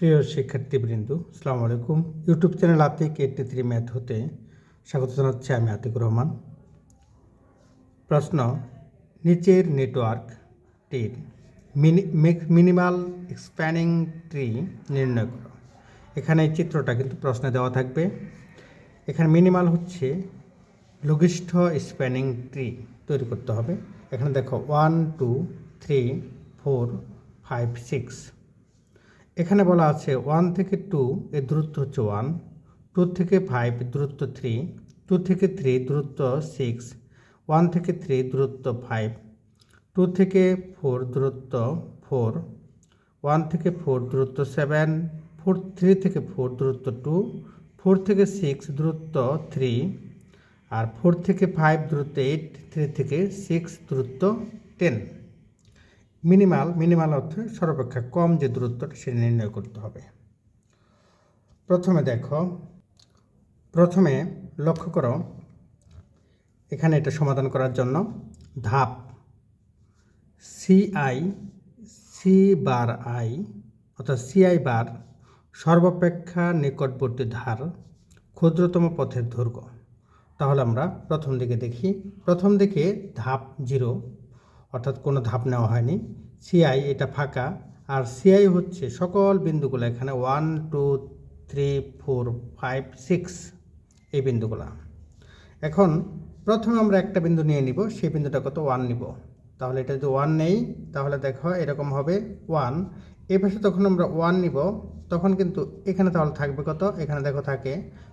প্রিয় শিক্ষার্থীবৃন্দ, আসসালামু আলাইকুম। YouTube channel Atik eighty three math হতে স্বাগত জানাচ্ছি আমি আতিকুর রহমান। প্রশ্ন, নিচের নেটওয়ার্কটির মিনি মিনিমাল এক্সপ্যানিং ট্রি নির্ণয় করো। এখানে এই চিত্রটা কিন্তু প্রশ্নে দেওয়া থাকবে। এখানে মিনিমাল হচ্ছে লঘিষ্ঠ স্প্যানিং ট্রি তৈরি করতে হবে। এখানে দেখো one two three four five six এখানে বলা আছে ওয়ান থেকে টু এর দূরত্ব হচ্ছে ওয়ান টু থেকে ফাইভ দূরত্ব থ্রি টু থেকে থ্রি দূরত্ব সিক্স ওয়ান থেকে থ্রি দূরত্ব ফাইভ টু থেকে ফোর দূরত্ব ফোর ওয়ান থেকে ফোর দূরত্ব সেভেন ফোর থ্রি থেকে ফোর দূরত্ব টু ফোর থেকে সিক্স দূরত্ব থ্রি আর ফোর থেকে ফাইভ দূরত্ব এইট থ্রি থেকে সিক্স দূরত্ব টেন মিনিমাল মিনিমাল অর্থে সর্বাপেক্ষা কম যে দূরত্বটা সেটা নির্ণয় করতে হবে। প্রথমে দেখো, প্রথমে লক্ষ্য করো, এখানে এটা সমাধান করার জন্য ধাপ সিআই সি বার আই অর্থাৎ সিআই বার সর্বাপেক্ষা নিকটবর্তী ধার ক্ষুদ্রতম পথের দৈর্ঘ্য। তাহলে আমরা প্রথম দিকে দেখি, প্রথম দিকে ধাপ জিরো অর্থাৎ কোনো ধাপ নেওয়া হয়নি। সিআই এটা ফাঁকা। আর সিআই হচ্ছে সকল বিন্দুগুলো এখানে one two three four five six এই বিন্দুগুলো। এখন প্রথমে আমরা একটা বিন্দু নিয়ে নিব, সেই বিন্দুটা কত? ওয়ান নিব। তাহলে এটা যদি ওয়ান নেই, তাহলে দেখো এরকম হবে ওয়ান এই পাশে তখন আমরা ওয়ান নিব, তখন কিন্তু এখানে তাহলে থাকবে কত? এখানে দেখো থাকে,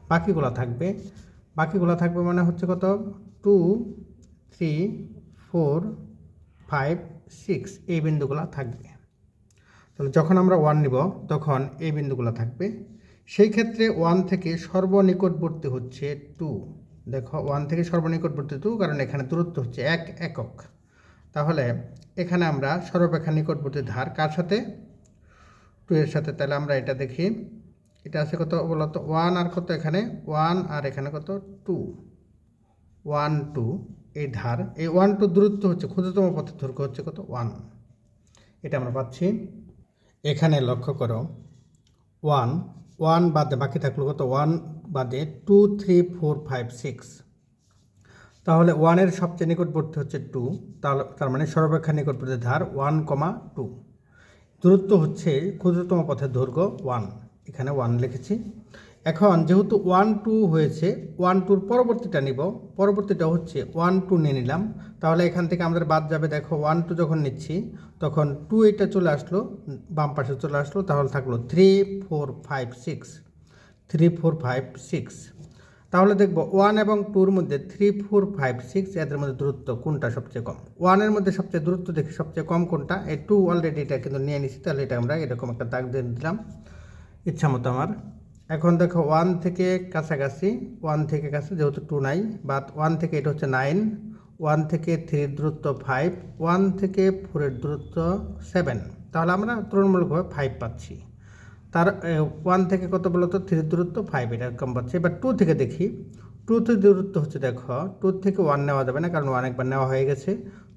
বাকিগুলো থাকবে। বাকিগুলো থাকবে মানে হচ্ছে কত? Two three four five six এই বিন্দুগুলো থাকবে। তাহলে যখন আমরা ওয়ান নিব, তখন এই বিন্দুগুলো থাকবে। সেই ক্ষেত্রে ওয়ান থেকে সর্বনিকটবর্তী হচ্ছে টু দেখো ওয়ান থেকে সর্বনিকটবর্তী টু কারণ এখানে দূরত্ব হচ্ছে এক একক। তাহলে এখানে আমরা সর্বাপেক্ষা নিকটবর্তী ধার কার সাথে? টু এর সাথে। তাহলে আমরা এটা দেখি। এটা আছে কত বলতো? ওয়ান আর কত এখানে? ওয়ান আর এখানে কত? টু ওয়ান টু এই ধার, এই ওয়ান টু দূরত্ব হচ্ছে, ক্ষুদ্রতম পথের দৈর্ঘ্য হচ্ছে কত? ওয়ান এটা আমরা পাচ্ছি। এখানে লক্ষ্য করো। ওয়ান ওয়ান বাদে বাকি থাকল কত? ওয়ান বাদে two three four five six তাহলে ওয়ানের সবচেয়ে নিকটবর্তী হচ্ছে টু তার মানে সর্বাপেক্ষা নিকটবর্তী ধার ওয়ান কমা টু দূরত্ব হচ্ছে ক্ষুদ্রতম পথের দৈর্ঘ্য ওয়ান এখানে ওয়ান লিখেছি। এখন যেহেতু ওয়ান টু হয়েছে ওয়ান টুর পরবর্তীটা নিব। পরবর্তীটা হচ্ছে ওয়ান টু নিয়ে নিলাম। তাহলে এখান থেকে আমাদের বাদ যাবে, দেখো ওয়ান টু যখন নিচ্ছি, তখন টু এটা চলে আসলো, বাম পাশে চলে আসলো, তাহলে থাকল three four five six three four five six তাহলে দেখব ওয়ান এবং টুর মধ্যে থ্রি ফোর ফাইভ সিক্স এদের মধ্যে দূরত্ব কোনটা সবচেয়ে কম? ওয়ানের মধ্যে সবচেয়ে দূরত্ব দেখি সবচেয়ে কম কোনটা? এই টু অলরেডি এটা কিন্তু নিয়ে নিছি, তাহলে এটা আমরা এরকম একটা দাগ দিয়ে দিলাম ইচ্ছা মতো আমার। এখন দেখো ওয়ান থেকে কাছাকাছি ওয়ান থেকে কাছে যেহেতু টু নাই বা ওয়ান থেকে এটা হচ্ছে নাইন ওয়ান থেকে থ্রির দূরত্ব ফাইভ ওয়ান থেকে ফোরের দূরত্ব সেভেন তাহলে আমরা তুলনামূলকভাবে ফাইভ পাচ্ছি। তার ওয়ান থেকে কত বলতো থ্রির দূরত্ব ফাইভ এটা কম পাচ্ছি। এবার টু থেকে দেখি। টু থেকে দূরত্ব হচ্ছে দেখো টু থেকে ওয়ান নেওয়া যাবে না, কারণ ওয়ান একবার নেওয়া হয়ে গেছে।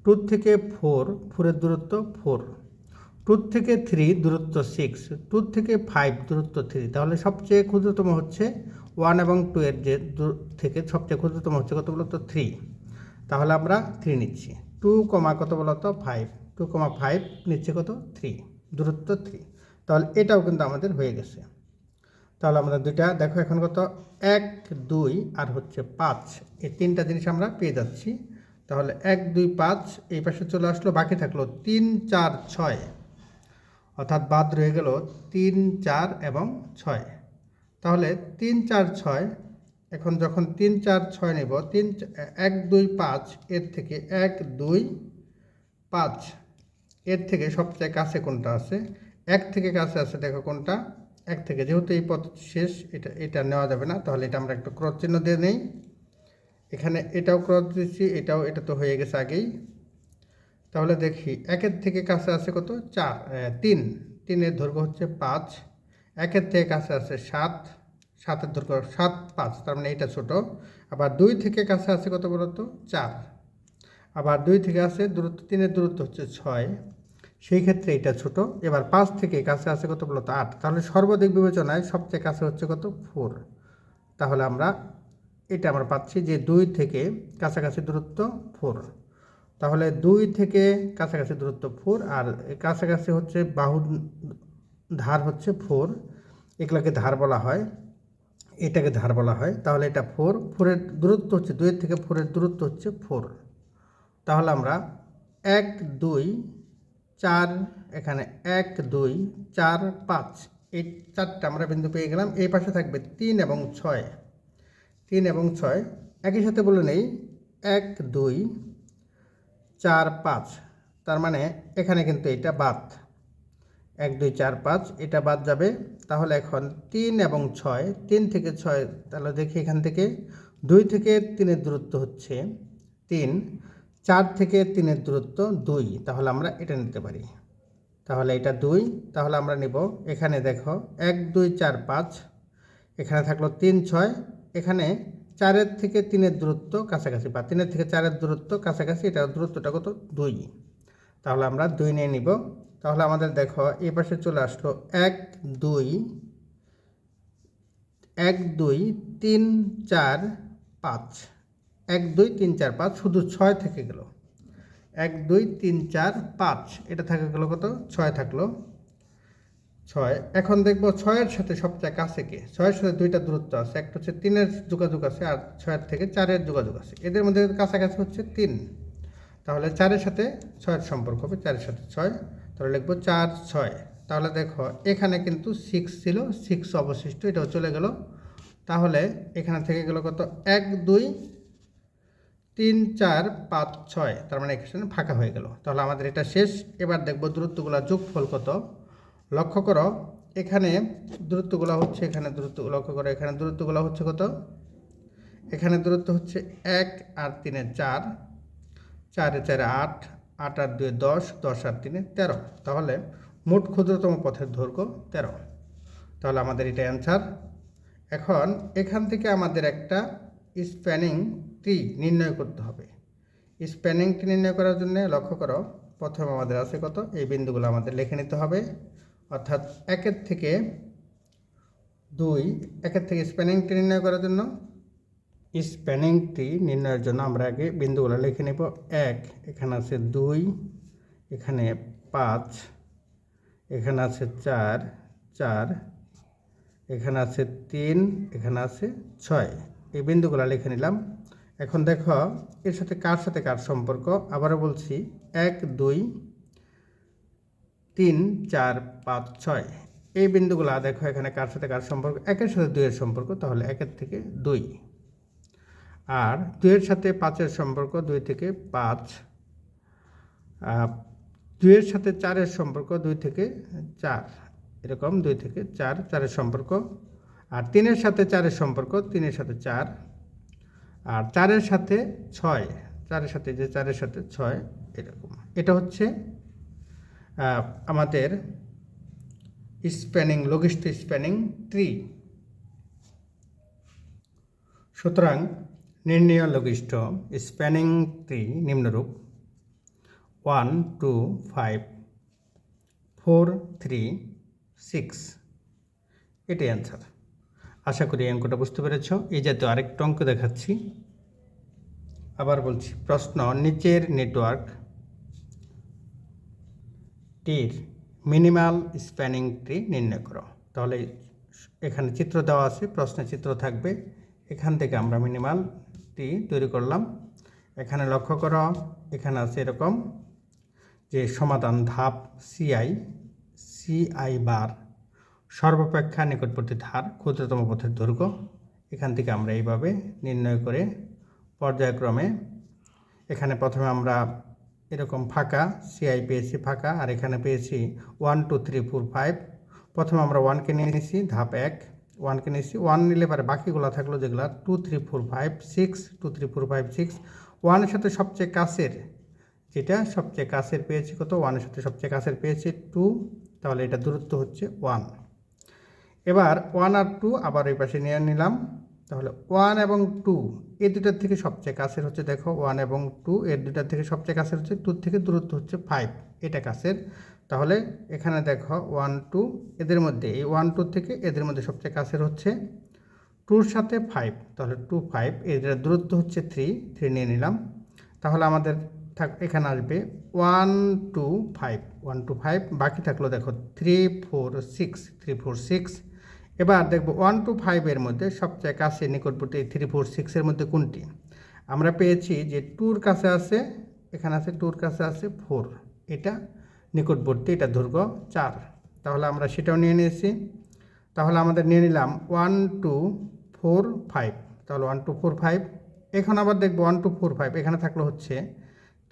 টু থেকে ফোর ফোরের দূরত্ব ফোর টু থেকে থ্রি দূরত্ব সিক্স টু থেকে ফাইভ দূরত্ব থ্রি তাহলে সবচেয়ে ক্ষুদ্রতম হচ্ছে ওয়ান এবং টু এর যে থেকে সবচেয়ে ক্ষুদ্রতম হচ্ছে কত বলতো? থ্রি তাহলে আমরা থ্রি নিচ্ছি। টু কমা কত বলতো? ফাইভ টু কমা ফাইভ নিচ্ছে কত? থ্রি দূরত্ব থ্রি তাহলে এটাও কিন্তু আমাদের হয়ে গেছে। তাহলে আমাদের দুইটা, দেখো এখন কত? এক, দুই আর হচ্ছে পাঁচ। এই তিনটা জিনিস আমরা পেয়ে যাচ্ছি। তাহলে এক, দুই, পাঁচ, এই পাশে চলে আসলো, বাকি থাকল তিন, চার, ছয়। অর্থাৎ বাদ রয়ে গেল তিন, চার এবং ছয়। তাহলে তিন, চার, ছয়, এখন যখন তিন, চার, ছয় নেব, তিন এক, দুই, পাঁচ, এর থেকে এক, দুই, পাঁচ, এর থেকে সবচেয়ে কাছে কোনটা আছে? এক থেকে কাছে আছে, দেখো কোনটা? এক থেকে, যেহেতু এই পথ শেষ, এটা এটা নেওয়া যাবে না, তাহলে এটা আমরা একটু ক্রস চিহ্ন দিয়ে নেই। এখানে এটাও ক্রস দিচ্ছি, এটাও, এটা তো হয়ে গেছে আগেই। তাহলে দেখি, একের থেকে কাছে আছে কত? চার তিন। তিনের দৈর্ঘ্য হচ্ছে পাঁচ। একের থেকে কাছে আছে সাত। সাতের দৈর্ঘ্য সাত, পাঁচ, তার মানে এটা ছোট। আবার দুই থেকে কাছে আছে কত বলতো? চার। আবার দুই থেকে আছে দূরত্ব, তিনের দূরত্ব হচ্ছে ছয়। সেই ক্ষেত্রে এটা ছোট। এবার পাঁচ থেকে কাছে আছে কত বলতো? আট। তাহলে সর্বাধিক বিবেচনায় সবচেয়ে কাছে হচ্ছে কত? ফোর। তাহলে আমরা, এটা আমরা পাচ্ছি যে দুই থেকে কাছাকাছি দূরত্ব ফোর। তাহলে দুই থেকে কাছাকাছি দূরত্ব ফোর আর কাছাকাছি হচ্ছে বাহু ধার হচ্ছে ফোর এগুলোকে ধার বলা হয়, এটাকে ধার বলা হয়, তাহলে এটা ফোর ফোরের দূরত্ব হচ্ছে দুইয়ের থেকে ফোরের দূরত্ব হচ্ছে ফোর তাহলে আমরা এক, দুই, চার, এখানে এক, দুই, চার, পাঁচ, এই চারটা আমরা বিন্দু পেয়ে গেলাম, এই পাশে থাকবে তিন এবং ছয়। তিন এবং ছয়, একই সাথে বলে নেই, এক, দুই চার পাঁচ। তার মানে এখানে কিন্তু এটা বাদ। এক, দুই, চার, পাঁচ, এটা বাদ যাবে। তাহলে এখন তিন এবং ছয়, তিন থেকে ছয়, তাহলে দেখি এখান থেকে। দুই থেকে তিনের দূরত্ব হচ্ছে তিন, চার থেকে তিনের দূরত্ব দুই। তাহলে আমরা এটা নিতে পারি। তাহলে এটা দুই, তাহলে আমরা নেব এখানে দেখো এক, দুই, চার, পাঁচ। এখানে থাকল তিন, ছয়। এখানে চারের থেকে তিনের দূরত্ব কাছাকাছি বা তিনের থেকে চারের দূরত্ব কাছাকাছি, এটা দূরত্বটা কত? দুই। তাহলে আমরা দুই নিয়ে নিব। তাহলে আমাদের দেখো, এই পাশে চলে আসলো এক, দুই এক, দুই, তিন, চার, পাঁচ। এক, দুই, তিন, চার, পাঁচ, শুধু ছয় থেকে গেল। এক, দুই, তিন, চার, পাঁচ, এটা থাকে গেলো কত? ছয় থাকল। ছয়। এখন দেখব ছয়ের সাথে সবচেয়ে কাছে কে? ছয়ের সাথে দুইটা দূরত্ব আছে। একটা হচ্ছে তিনের যোগাযোগ আছে আর ছয়ের থেকে চারের যোগাযোগ আছে। এদের মধ্যে কাছাকাছি হচ্ছে তিন। তাহলে চারের সাথে ছয়ের সম্পর্ক হবে, চারের সাথে ছয়। তাহলে লিখব চার, ছয়। তাহলে দেখো, এখানে কিন্তু সিক্স ছিল সিক্স অবশিষ্ট, এটাও চলে গেল। তাহলে এখানে থেকে গেল কত? এক, দুই, তিন, চার, পাঁচ, ছয়। তার মানে এখানে ফাঁকা হয়ে গেল। তাহলে আমাদের এটা শেষ। এবার দেখব দূরত্বগুলো যোগফল কত? লক্ষ্য করো, এখানে দূরত্বগুলো হচ্ছে এখানে দূরত্ব, লক্ষ্য করো, এখানে দূরত্বগুলো হচ্ছে কত? এখানে দূরত্ব হচ্ছে এক আর তিনে চার, চারে চারে আট আট আর দুই দশ দশ আর তিনে তেরো। তাহলে মোট ক্ষুদ্রতম পথের দৈর্ঘ্য তেরো। তাহলে আমাদের এটা অ্যান্সার। এখন এখান থেকে আমাদের একটা স্প্যানিং ট্রি নির্ণয় করতে হবে। স্প্যানিং ট্রি নির্ণয় করার জন্য লক্ষ্য করো, প্রথমে আমাদের আছে কত? এই বিন্দুগুলো আমাদের লিখে নিতে হবে। অর্থাৎ একের থেকে দুই, একের থেকে স্প্যানিং ট্রি নির্ণয় করার জন্য। স্প্যানিং ট্রি নির্ণয়ের জন্য আমরা আগে বিন্দুগুলো লিখে নেব। এক, এখানে আছে দুই, এখানে পাঁচ, এখানে আছে চার চার, এখানে আছে তিন, এখানে আছে ছয়। এই বিন্দুগুলো লিখে নিলাম। এখন দেখো, এর সাথে কার সাথে কার সম্পর্ক? আবারও বলছি, এক, দুই তিন, চার, পাঁচ, ছয়। এই বিন্দুগুলো দেখো এখানে কার সাথে কার সম্পর্ক? একের সাথে দুইয়ের সম্পর্ক, তাহলে একের থেকে দুই। আর দুইয়ের সাথে পাঁচের সম্পর্ক, দুই থেকে পাঁচ। দুইয়ের সাথে চারের সম্পর্ক, দুই থেকে চার। এরকম দুই থেকে চার, চারের সম্পর্ক। আর তিনের সাথে চারের সম্পর্ক, তিনের সাথে চার। আর চারের সাথে ছয়, চারের সাথে যে চারের সাথে ছয়, এরকম। এটা হচ্ছে আমাদের স্প্যানিং, লঘিষ্ঠ স্প্যানিং ট্রি সুতরাং নির্ণয় লঘিষ্ঠ স্প্যানিং ট্রি নিম্নরূপ। One two five four three six এটাই অ্যান্সার আশা করি অঙ্কটা বুঝতে পেরেছ। এই জাতীয় আরেকটা অঙ্ক দেখাচ্ছি। আবার বলছি, প্রশ্ন, নিচের নেটওয়ার্ক টির মিনিমাল স্প্যানিং ট্রি নির্ণয় করো। তাহলে এখানে চিত্র দেওয়া আছে প্রশ্নে চিত্র থাকবে। এখান থেকে আমরা মিনিমাল টি তৈরি করলাম। এখানে লক্ষ্য করো, এখানে আছে এরকম যে সমাধান ধাপ সিআই সিআই বার সর্বাপেক্ষা নিকটবর্তী ধার, ক্ষুদ্রতম পথের দৈর্ঘ্য। এখান থেকে আমরা এইভাবে নির্ণয় করে পর্যায়ক্রমে এখানে প্রথমে আমরা এরকম ফাঁকা সিআই পেয়েছি ফাঁকা, আর এখানে পেয়েছি one two three four five প্রথমে আমরা ওয়ানকে নিয়ে নিয়েছি ধাপ এক। ওয়ানকে নিয়েছি ওয়ান নিলে পরে বাকিগুলো থাকল যেগুলো two three four five six two three four five six ওয়ানের সাথে সবচেয়ে কাছের, যেটা সবচেয়ে কাছের পেয়েছি কত? ওয়ানের সাথে সবচেয়ে কাছের পেয়েছি টু তাহলে এটা দূরত্ব হচ্ছে ওয়ান এবার ওয়ান আর টু আবার ওই পাশে নিয়ে নিলাম। তাহলে ওয়ান এবং টু এই দুটার থেকে সবচেয়ে কাছের হচ্ছে দেখো ওয়ান এবং টু এর দুটার থেকে সবচেয়ে কাছের হচ্ছে টু থেকে দূরত্ব হচ্ছে ফাইভ এটা কাছের। তাহলে এখানে দেখো ওয়ান টু এদের মধ্যে, এই ওয়ান টু থেকে এদের মধ্যে সবচেয়ে কাছের হচ্ছে টুর সাথে ফাইভ তাহলে টু ফাইভ এদের দূরত্ব হচ্ছে থ্রি থ্রি নিয়ে নিলাম। তাহলে আমাদের থাক, এখানে আসবে one two five one two five বাকি থাকল দেখো three four six three four six এবার দেখব ওয়ান টু ফাইভের মধ্যে সবচেয়ে কাছে নিকটবর্তী থ্রি ফোর সিক্সের মধ্যে কোনটি? আমরা পেয়েছি যে টুর কাছে আছে, এখানে আছে টুর কাছে আছে ফোর এটা নিকটবর্তী, এটা দৈর্ঘ্য চার। তাহলে আমরা সেটাও নিয়ে নিয়েছি। তাহলে আমাদের নিয়ে নিলাম ওয়ান টু ফোর ফাইভ তাহলে ওয়ান টু ফোর ফাইভ এখন আবার দেখব ওয়ান টু ফোর ফাইভ এখানে থাকল হচ্ছে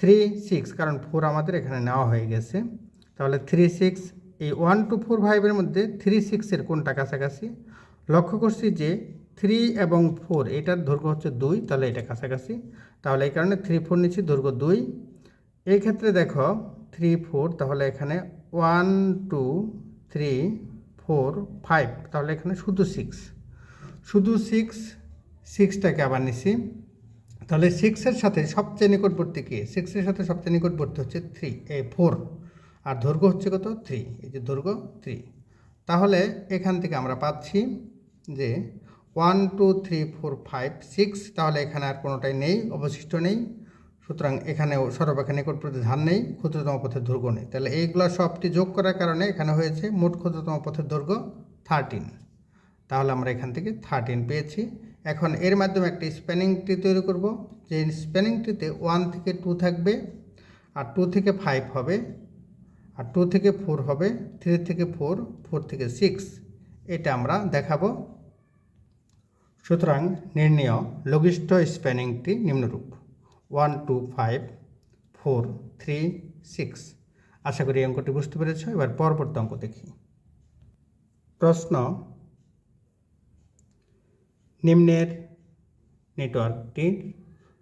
থ্রি সিক্স কারণ ফোর আমাদের এখানে নেওয়া হয়ে গেছে। তাহলে থ্রি সিক্স এই ওয়ান টু ফোর ফাইভের মধ্যে থ্রি সিক্সের কোনটা কাছাকাছি? লক্ষ্য করছি যে থ্রি এবং ফোর, এটার দৈর্ঘ্য হচ্ছে দুই, তাহলে এটা কাছাকাছি। তাহলে এই কারণে থ্রি ফোর নিচ্ছি, দৈর্ঘ্য দুই। এই ক্ষেত্রে দেখো, থ্রি ফোর, তাহলে এখানে one two three four five, তাহলে এখানে শুধু সিক্স। শুধু সিক্স, সিক্সটাকে আবার নিছি। তাহলে সিক্সের সাথে সবচেয়ে নিকটবর্তী কে? সিক্সের সাথে সবচেয়ে নিকটবর্তী হচ্ছে থ্রি এ ফোর। আর দৈর্ঘ্য হচ্ছে কত? থ্রি এই যে দৈর্ঘ্য থ্রি তাহলে এখান থেকে আমরা পাচ্ছি যে one two three four five six তাহলে এখানে আর কোনোটাই নেই, অবশিষ্ট নেই। সুতরাং এখানেও সর্বাপেক্ষা নিকটবর্তী ধান নেই, ক্ষুদ্রতম পথের দৈর্ঘ্য নেই। তাহলে এইগুলো সবটি যোগ করার কারণে এখানে হয়েছে মোট ক্ষুদ্রতম পথের দৈর্ঘ্য থার্টিন তাহলে আমরা এখান থেকে থার্টিন পেয়েছি। এখন এর মাধ্যমে একটি স্প্যানিং ট্রি তৈরি করব। যে স্প্যানিং ট্রিতে ওয়ান থেকে টু থাকবে, আর টু থেকে ফাইভ হবে। আর টু থেকে ফোর হবে থ্রি থেকে ফোর ফোর থেকে সিক্স এটা আমরা দেখাবো। সুতরাং নির্ণয়, লঘিষ্ঠ স্প্যানিংটি নিম্নরূপ। One two five four three six আশা করি অঙ্কটি বুঝতে পেরেছ, এবার পরবর্তী অঙ্ক দেখি। প্রশ্ন, নিম্নের নেটওয়ার্কটির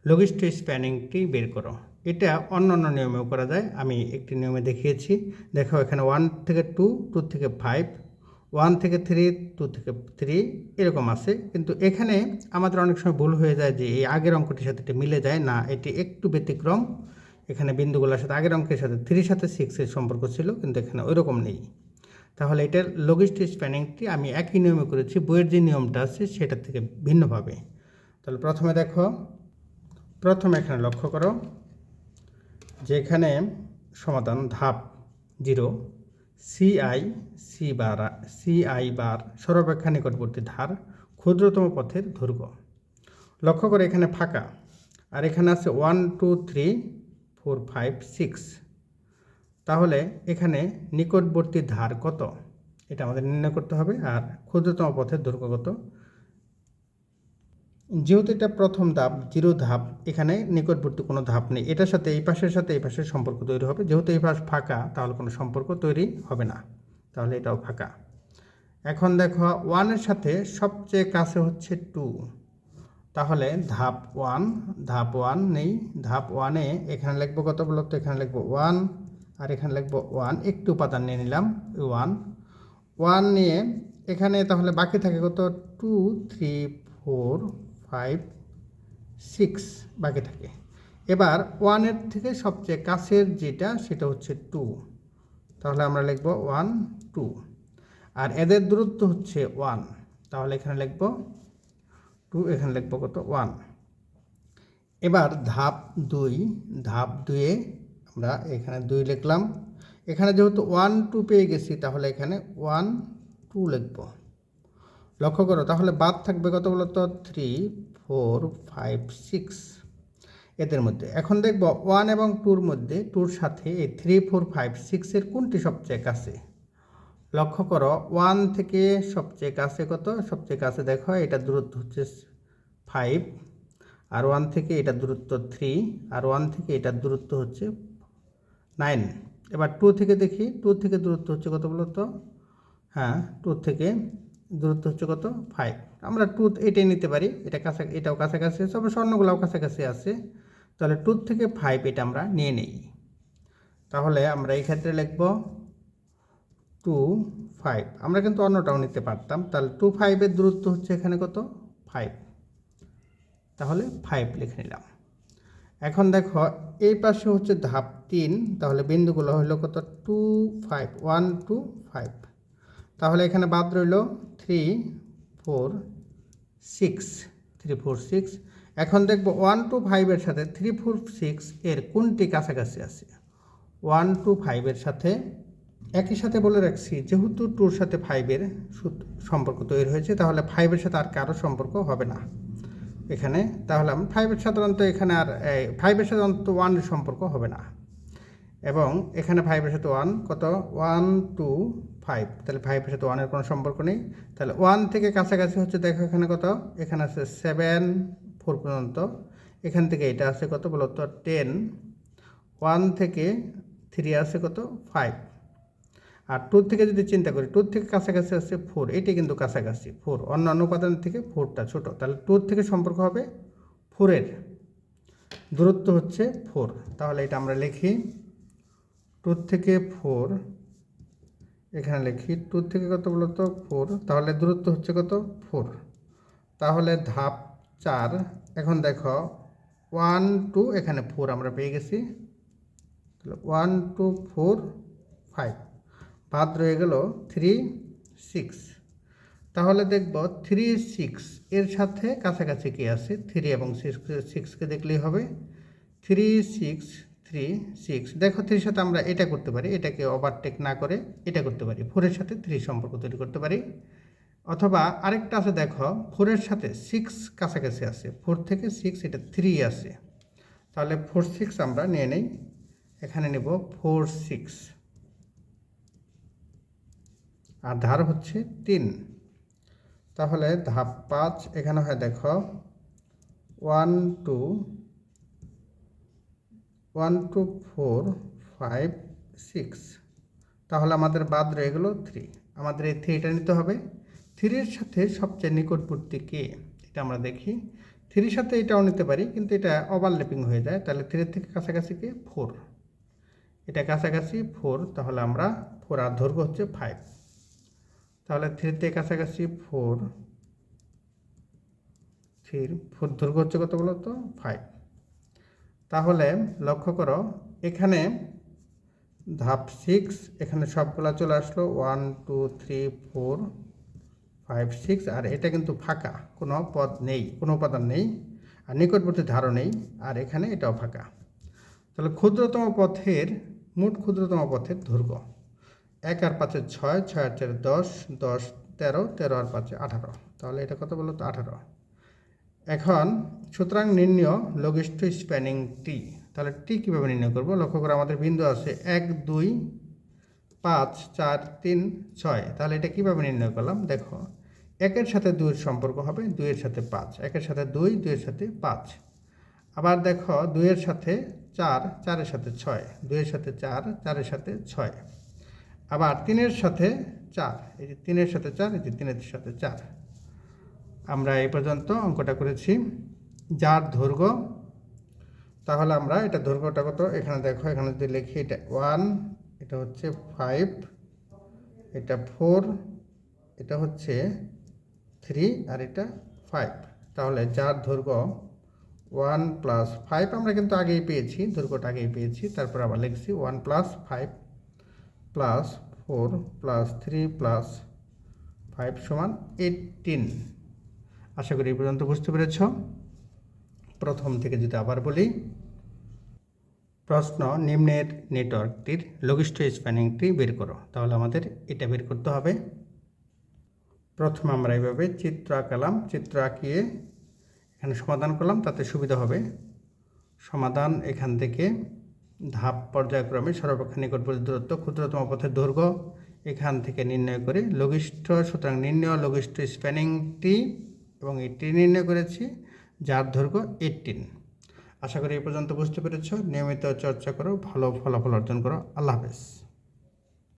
লঘিষ্ঠ স্প্যানিংটি বের করো। এটা অন্য অন্য নিয়মেও করা যায়। আমি একটি নিয়মে দেখিয়েছি। দেখো এখানে ওয়ান থেকে টু টু থেকে ফাইভ ওয়ান থেকে থ্রি টু থেকে থ্রি এরকম আছে। কিন্তু এখানে আমাদের অনেক সময় ভুল হয়ে যায় যে এই আগের অঙ্কটির সাথে এটা মিলে যায় না, এটি একটু ব্যতিক্রম। এখানে বিন্দুগুলোর সাথে আগের অঙ্কের সাথে থ্রির সাথে সিক্সের সম্পর্ক ছিল, কিন্তু এখানে ওই রকম নেই। তাহলে এটার লজিস্টিক স্প্যানিংটি আমি একই নিয়মে করেছি, বইয়ের যে নিয়মটা আছে সেটা থেকে ভিন্নভাবে। তাহলে প্রথমে দেখো, প্রথমে এখানে লক্ষ্য করো। যে এখানে সমাধান ধাপ zero CI C bar CI bar সর্বাপেক্ষা নিকটবর্তী ধার ক্ষুদ্রতম পথের দৈর্ঘ্য। লক্ষ্য করে এখানে ফাঁকা। আর এখানে আছে one two three four five six তাহলে এখানে নিকটবর্তী ধার কত? এটা আমাদের নির্ণয় করতে হবে। আর ক্ষুদ্রতম পথের দৈর্ঘ্য কত? যেহেতু এটা প্রথম ধাপ, জিরো ধাপ, এখানে নিকটবর্তী কোনো ধাপ নেই। এটার সাথে এই পাশের সাথে এই পাশের সম্পর্ক তৈরি হবে। যেহেতু এই পাশ ফাঁকা, তাহলে কোনো সম্পর্ক তৈরি হবে না। তাহলে এটাও ফাঁকা। এখন দেখো ওয়ানের সাথে সবচেয়ে কাছে হচ্ছে টু তাহলে ধাপ ওয়ান ধাপ ওয়ান নেই। ধাপ ওয়ানে এখানে লিখব কত বলতো? এখানে লিখব ওয়ান আর এখানে লিখব ওয়ান একটু উপাদান নিয়ে নিলাম ওয়ান ওয়ান নিয়ে এখানে তাহলে বাকি থাকে কত? Two three four five six বাকি থাকে। এবার ওয়ানের থেকে সবচেয়ে কাছের যেটা, সেটা হচ্ছে টু তাহলে আমরা লিখব ওয়ান টু আর এদের দূরত্ব হচ্ছে ওয়ান তাহলে এখানে লিখব টু এখানে লিখব কত? ওয়ান এবার ধাপ দুই। ধাপ দুয়ে আমরা এখানে দুই লিখলাম। এখানে যেহেতু ওয়ান টু পেয়ে গেছি, তাহলে এখানে ওয়ান টু লিখব। লক্ষ্য করো, তাহলে বাদ থাকবে কত বলতো থ্রি ফোর ফাইভ সিক্স এদের মধ্যে। এখন দেখব ওয়ান এবং টুর মধ্যে টুর সাথে এই থ্রি ফোর ফাইভ সিক্সের কোনটি সবচেয়ে কাছে? লক্ষ্য করো ওয়ান থেকে সবচেয়ে কাছে কত? সবচেয়ে কাছে দেখো, এটা দূরত্ব হচ্ছে ফাইভ আর ওয়ান থেকে এটা দূরত্ব থ্রি আর ওয়ান থেকে এটার দূরত্ব হচ্ছে নাইন এবার টু থেকে দেখি টু থেকে দূরত্ব হচ্ছে কত বলো তো? হ্যাঁ টু থেকে দূরত্ব হচ্ছে কত? ফাইভ আমরা টু এটাই নিতে পারি, এটা কাছা, এটাও কাছাকাছি আছে তবে স্বর্ণগুলাও কাছাকাছি আছে। তাহলে টু থেকে ফাইভ এটা আমরা নিয়ে নেই। তাহলে আমরা এই ক্ষেত্রে লিখব টু ফাইভ আমরা কিন্তু অন্যটাও নিতে পারতাম। তাহলে টু ফাইভের দূরত্ব হচ্ছে এখানে কত? ফাইভ তাহলে ফাইভ লিখে নিলাম। এখন দেখো, এই পাশে হচ্ছে ধাপ তিন। তাহলে বিন্দুগুলো হলো কত? Two five one two five তাহলে এখানে বাদ রইল three four six three four six এখন দেখব ওয়ান টু ফাইভের সাথে থ্রি ফোর সিক্স এর কোনটি কাছাকাছি আছে? ওয়ান টু ফাইভের সাথে একই সাথে বলে রাখছি, যেহেতু টুর সাথে ফাইভের সম্পর্ক তৈরি হয়েছে, তাহলে ফাইভের সাথে আর কারও সম্পর্ক হবে না। এখানে তাহলে আমি ফাইভের সাধারণত এখানে আর ফাইভের অন্তত ওয়ানের সম্পর্ক হবে না। এবং এখানে ফাইভের সাথে ওয়ান কত? ওয়ান টু ফাইভ তাহলে ফাইভের সাথে ওয়ানের কোনো সম্পর্ক নেই। তাহলে ওয়ান থেকে কাছাকাছি হচ্ছে, দেখো এখানে কত? এখানে আছে সেভেন ফোর পর্যন্ত। এখান থেকে এটা আছে কত বলো তো? টেন ওয়ান থেকে থ্রি আছে কত? ফাইভ আর টু থেকে যদি চিন্তা করি টুর থেকে কাছাকাছি আছে ফোর এটি কিন্তু কাছাকাছি ফোর অন্যান্য উপাদান থেকে ফোরটা ছোট। তাহলে টুর থেকে সম্পর্ক হবে ফোরের দূরত্ব হচ্ছে ফোর তাহলে এটা আমরা লিখি। টুর থেকে ফোর, এখানে লিখি, টুর থেকে কত বলতো? ফোর, তাহলে দূরত্ব হচ্ছে কত? ফোর। তাহলে ধাপ চার, এখন দেখো, ওয়ান, টু, এখানে ফোর আমরা পেয়ে গেছি। তাহলে ওয়ান, টু, ফোর, ফাইভ। বাদ রয়ে গেল থ্রি, সিক্স। তাহলে দেখব থ্রি, সিক্স, এর সাথে কাছাকাছি কি আছে? থ্রি এবং সিক্স, সিক্সকে দেখলেই হবে। থ্রি, সিক্স থ্রি সিক্স দেখো থ্রির সাথে আমরা এটা করতে পারি, এটাকে ওভারটেক না করে এটা করতে পারি। ফোরের সাথে থ্রি সম্পর্ক তৈরি করতে পারি। অথবা আরেকটা আছে, দেখো ফোরের সাথে সিক্স কাছাকাছি আছে। ফোর থেকে সিক্স এটা থ্রি আছে। তাহলে ফোর সিক্স আমরা নিয়ে নেই। এখানে নেব ফোর সিক্স আর ধার হচ্ছে তিন। তাহলে ধাপ পাঁচ, এখানে হয়, দেখো one two one two four five six. তাহলে আমাদের বাদ রয়ে গেলো থ্রি। আমাদের এই থ্রিটা নিতে হবে। থ্রির সাথে সবচেয়ে নিকটবর্তী কে? এটা আমরা দেখি। থ্রির সাথে এটাও নিতে পারি, কিন্তু এটা ওভারল্যাপিং হয়ে যায়। তাহলে থ্রির থেকে কাছাকাছি কে? ফোর। এটা কাছাকাছি ফোর, তাহলে আমরা ফোর আর দৈর্ঘ্য হচ্ছে ফাইভ। তাহলে থ্রিতে কাছাকাছি ফোর, থ্রির, ফোর দৈর্ঘ্য হচ্ছে কত বলো তো ফাইভ। তাহলে লক্ষ্য করো, এখানে ধাপ সিক্স এখানে সবগুলা চলে আসলো one two three four five six আর এটা কিন্তু ফাঁকা, কোনো পদ নেই, কোনো উপাদান নেই, আর নিকটবর্তী ধারও নেই, আর এখানে এটাও ফাঁকা। তাহলে ক্ষুদ্রতম পথের, মোট ক্ষুদ্রতম পথের দৈর্ঘ্য, এক আর পাঁচে ছয় ছয় আর চারে দশ দশ তেরো তেরো আর পাঁচে আঠারো, তাহলে এটা কত বলো তো আঠারো। এখন, সুতরাং নির্ণয় লঘিষ্ঠ স্প্যানিং টি তাহলে টি কীভাবে নির্ণয় করব? লক্ষ্য করে আমাদের বিন্দু আছে এক, দুই, পাঁচ, চার, তিন, ছয়। তাহলে এটা কীভাবে নির্ণয় করলাম? দেখো, একের সাথে দুইয়ের সম্পর্ক হবে দুইয়ের সাথে পাঁচ। একের সাথে দুই, দুইয়ের সাথে পাঁচ। আবার দেখো, দুইয়ের সাথে চার, চারের সাথে ছয়। দুইয়ের সাথে চার, চারের সাথে ছয়। আবার তিনের সাথে চার। এই যে তিনের সাথে চার, এই যে তিনের সাথে চার। আমরা এই পর্যন্ত অঙ্কটা করেছি। যার দৈর্ঘ্য, তাহলে আমরা এটা দৈর্ঘ্যটা কত? এখানে দেখো, এখানে যদি লিখি এটা ওয়ান এটা হচ্ছে ফাইভ এটা ফোর এটা হচ্ছে থ্রি আর এটা ফাইভ তাহলে যার দৈর্ঘ্য ওয়ান প্লাস ফাইভ আমরা কিন্তু আগেই পেয়েছি, দৈর্ঘ্যটা আগেই পেয়েছি, তারপর আবার লিখছি one plus five plus four plus three plus five সমান এইটিন আশা করি এই পর্যন্ত বুঝতে পেরেছ। প্রথম থেকে যদি আবার বলি, প্রশ্ন নিম্নের নেটওয়ার্কটির লঘিষ্ঠ স্প্যানিংটি বের করো, তাহলে আমাদের এটা বের করতে হবে। প্রথমে আমরা এইভাবে চিত্র আঁকালাম, চিত্র আঁকিয়ে এখানে সমাধান করলাম, তাতে সুবিধা হবে। সমাধান এখান থেকে ধাপ পর্যায়ক্রমে সর্বাপেক্ষা নিকটবর্তী দূরত্ব, ক্ষুদ্রতম পথের দৈর্ঘ্য, এখান থেকে নির্ণয় করে লঘিষ্ঠ, সুতরাং নির্ণয় লঘিষ্ঠ স্প্যানিংটি এবং এইটটি নির্ণয় করেছি, যার দৈর্ঘ্য এইটিন আশা করি এ পর্যন্ত বুঝতে পেরেছ। নিয়মিত চর্চা করো, ভালো ফলাফল অর্জন করো। আল্লাহ হাফেজ।